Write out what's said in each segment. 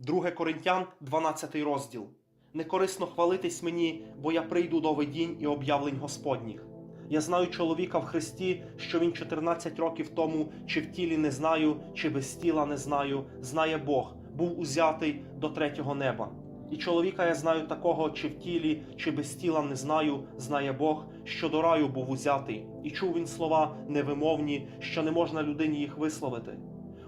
2 Коринтян, 12 розділ. Некорисно хвалитись мені, бо я прийду до видінь і об'явлень Господніх. Я знаю чоловіка в Христі, що він 14 років тому, чи в тілі не знаю, чи без тіла не знаю, знає Бог, був узятий до третього неба. І чоловіка я знаю такого, чи в тілі, чи без тіла не знаю, знає Бог, що до раю був узятий, і чув він слова невимовні, що не можна людині їх висловити.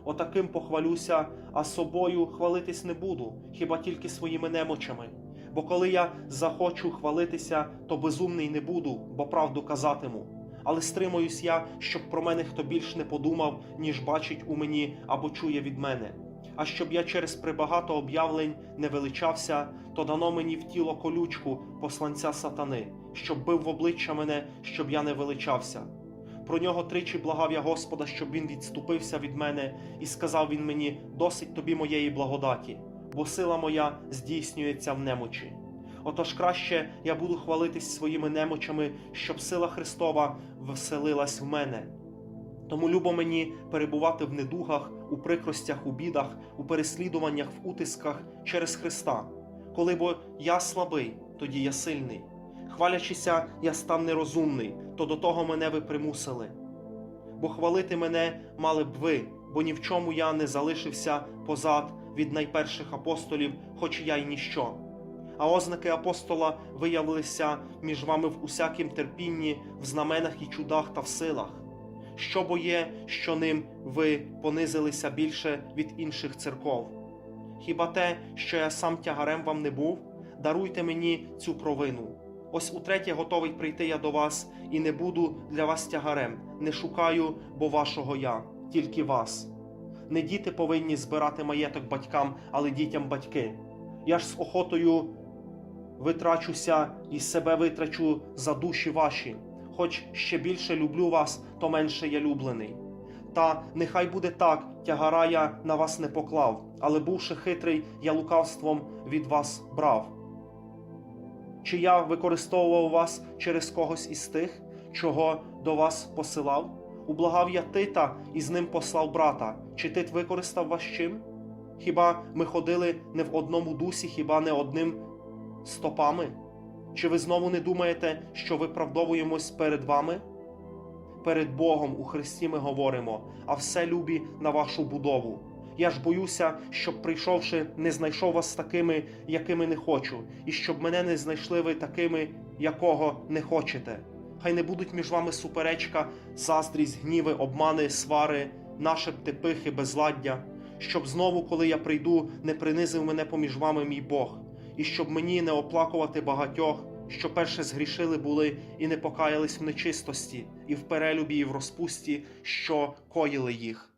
Отаким похвалюся, а собою хвалитись не буду, хіба тільки своїми немочами. Бо коли я захочу хвалитися, то безумний не буду, бо правду казатиму. Але стримуюсь я, щоб про мене хто більш не подумав, ніж бачить у мені або чує від мене. А щоб я через прибагато об'явлень не величався, то дано мені в тіло колючку посланця сатани, щоб бив в обличчя мене, щоб я не величався. Про нього тричі благав я Господа, щоб він відступився від мене, і сказав він мені: досить тобі моєї благодаті, бо сила моя здійснюється в немочі. Отож краще я буду хвалитись своїми немочами, щоб сила Христова вселилась в мене. Тому любо мені перебувати в недугах, у прикростях, у бідах, у переслідуваннях, в утисках через Христа. Коли бо я слабий, тоді я сильний. Хвалячися, я став нерозумний, то до того мене ви примусили. Бо хвалити мене мали б ви, бо ні в чому я не залишився позад від найперших апостолів, хоч я й ніщо. А ознаки апостола виявилися між вами в усякім терпінні, в знаменах і чудах та в силах. Що бо є, що ним ви понизилися більше від інших церков? Хіба те, що я сам тягарем вам не був, даруйте мені цю провину. Ось утретє готовий прийти я до вас і не буду для вас тягарем, не шукаю, бо вашого я, тільки вас. Не діти повинні збирати маєток батькам, але дітям батьки. Я ж з охотою витрачуся і себе витрачу за душі ваші. Хоч ще більше люблю вас, то менше я люблений. Та нехай буде так, тягара я на вас не поклав, але бувши хитрий, я лукавством від вас брав. Чи я використовував вас через когось із тих, чого до вас посилав? Ублагав я Тита і з ним послав брата. Чи Тит використав вас чим? Хіба ми ходили не в одному дусі, хіба не одним стопами? Чи ви знову не думаєте, що виправдовуємось перед вами? Перед Богом у Христі ми говоримо, а все любі на вашу будову. Я ж боюся, щоб, прийшовши, не знайшов вас такими, якими не хочу, і щоб мене не знайшли ви такими, якого не хочете. Хай не будуть між вами суперечка, заздрість, гніви, обмани, свари, нашепти, пихи, безладдя, щоб знову, коли я прийду, не принизив мене поміж вами мій Бог, і щоб мені не оплакувати багатьох, що перше згрішили були і не покаялись в нечистості, і в перелюбі, і в розпусті, що коїли їх.